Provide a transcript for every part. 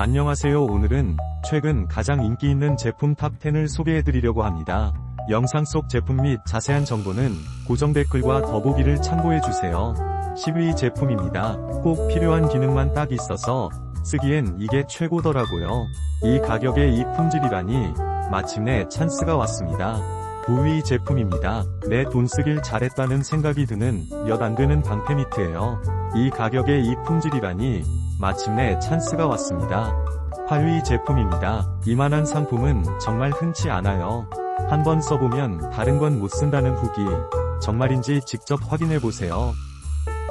안녕하세요 오늘은 최근 가장 인기 있는 제품 탑10을 소개해드리려고 합니다. 영상 속 제품 및 자세한 정보는 고정 댓글과 더보기를 참고해주세요. 10위 제품입니다. 꼭 필요한 기능만 딱 있어서 쓰기엔 이게 최고더라고요. 이 가격에 이 품질이라니 마침내 찬스가 왔습니다. 9위 제품입니다. 내 돈 쓰길 잘했다는 생각이 드는 몇 안 되는 방패 미트예요. 이 가격에 이 품질이라니 마침내 찬스가 왔습니다. 8위 제품입니다. 이만한 상품은 정말 흔치 않아요. 한번 써보면 다른 건 못 쓴다는 후기. 정말인지 직접 확인해보세요.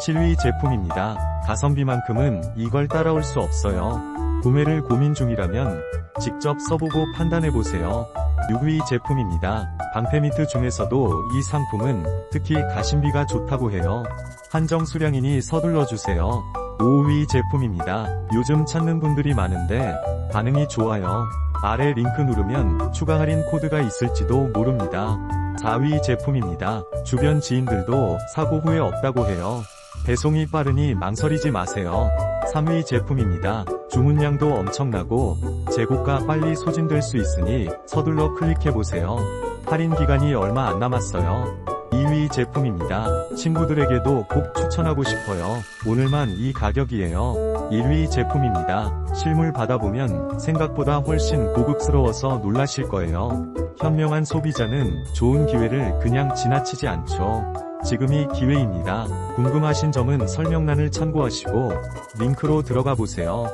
7위 제품입니다. 가성비만큼은 이걸 따라올 수 없어요. 구매를 고민 중이라면 직접 써보고 판단해보세요. 6위 제품입니다. 방패미트 중에서도 이 상품은 특히 가심비가 좋다고 해요. 한정 수량이니 서둘러 주세요. 5위 제품입니다. 요즘 찾는 분들이 많은데 반응이 좋아요. 아래 링크 누르면 추가 할인 코드가 있을지도 모릅니다. 4위 제품입니다. 주변 지인들도 사고 후에 없다고 해요. 배송이 빠르니 망설이지 마세요. 3위 제품입니다. 주문량도 엄청나고 재고가 빨리 소진될 수 있으니 서둘러 클릭해보세요. 할인 기간이 얼마 안 남았어요. 2위 제품입니다. 친구들에게도 꼭 추천하고 싶어요. 오늘만 이 가격이에요. 1위 제품입니다. 실물 받아보면 생각보다 훨씬 고급스러워서 놀라실 거예요. 현명한 소비자는 좋은 기회를 그냥 지나치지 않죠. 지금이 기회입니다. 궁금하신 점은 설명란을 참고하시고 링크로 들어가 보세요.